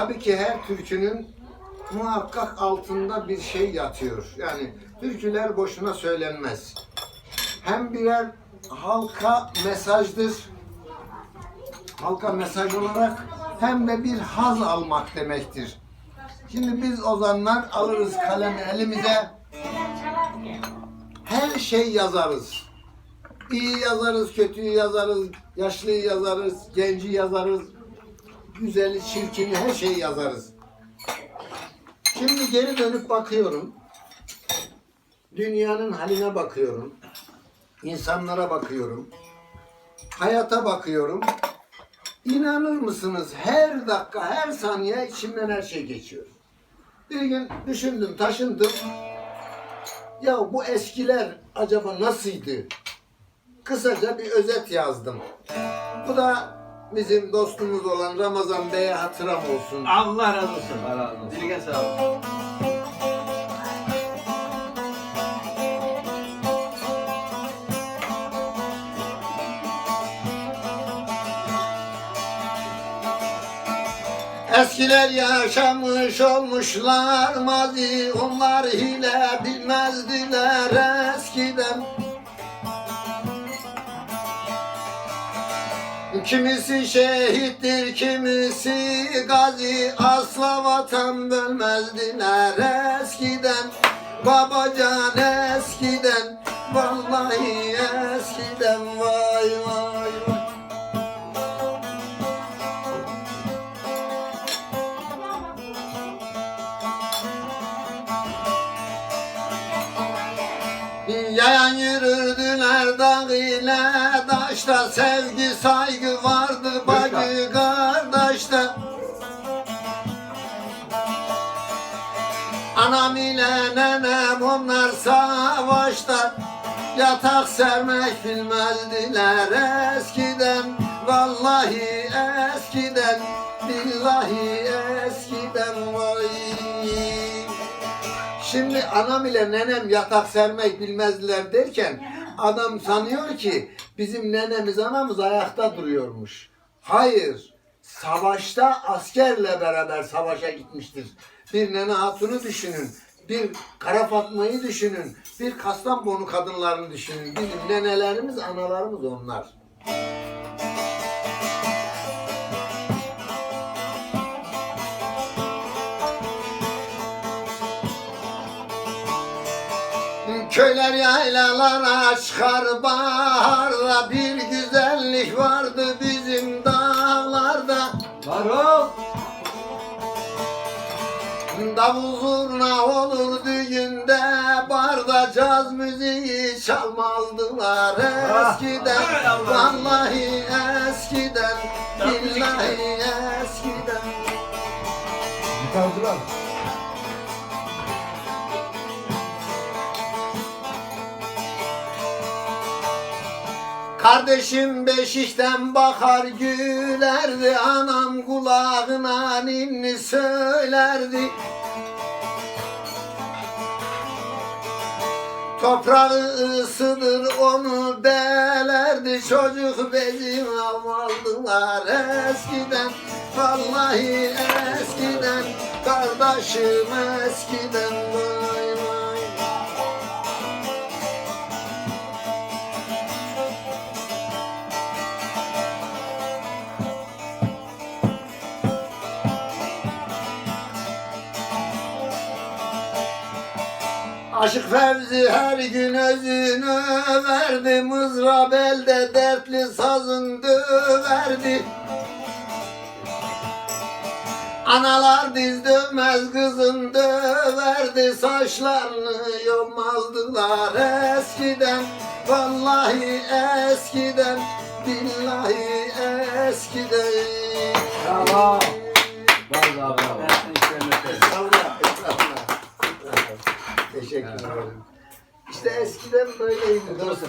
Tabii ki her türkünün muhakkak altında bir şey yatıyor. Yani türküler boşuna söylenmez. Hem birer halka mesajdır, halka mesaj olarak hem de bir haz almak demektir. Şimdi biz ozanlar alırız kalemi elimize, her şey yazarız. İyi yazarız, kötüyü yazarız, yaşlıyı yazarız, genci yazarız, güzeli, çirkini her şeyi yazarız. Şimdi geri dönüp bakıyorum. Dünyanın haline bakıyorum. insanlara bakıyorum. Hayata bakıyorum. İnanır mısınız her dakika, her saniye içimden her şey geçiyor. Bir gün düşündüm, taşındım. Ya bu eskiler acaba nasıldı? Kısaca bir özet yazdım. Bu da bizim dostumuz olan Ramazan Bey'e hatıram olsun. Allah razı olsun. Allah razı olsun. Dilge sağ olun. Eskiler yaşamış olmuşlar mazi onlar hile bilmezdiler Kimisi şehittir, kimisi gazi. Asla vatan bölmezdiler eskiden Babacan eskiden Vallahi eskiden. Vay vay vay. Yayan yürürdüler dağ ile daşta Sevgi saygı vardı bacı kardeşte Anam ile nenem onlar savaşta Yatak sermek bilmezdiler eskiden. Vallahi eskiden Billahi eskiden vay. Şimdi anam ile nenem yatak sermek bilmezdiler derken adam sanıyor ki bizim nenemiz anamız ayakta duruyormuş. Hayır. Savaşta askerle beraber savaşa gitmiştir. Bir nene hatunu düşünün. Bir kara fatmayı düşünün. Bir kastamonu kadınlarını düşünün. Bizim nenelerimiz, analarımız onlar. Köyler yaylalara çıkar Bir güzellik vardı bizim dağlarda Varol. Davul zurna olur düğünde Barda caz müziği çalmazdılar eskiden Hay Allah. Vallahi eskiden Billahi eskiden Gitarcılar. Kardeşim beşikten bakar gülerdi Anam kulağına ninni söylerdi. Toprağı ısıdır onu belerdi Çocuk bezim almadılar eskiden. Vallahi eskiden Kardeşim eskiden vay Aşık Fevzi her gün özünü verdi. Mızrab elde dertli sazın döverdi Analar diz dövmez kızın döverdi Saçlarını yolmazdılar eskiden. Vallahi eskiden Billahi eskiden. Bravo. İşte eskiden böyleydi dostum.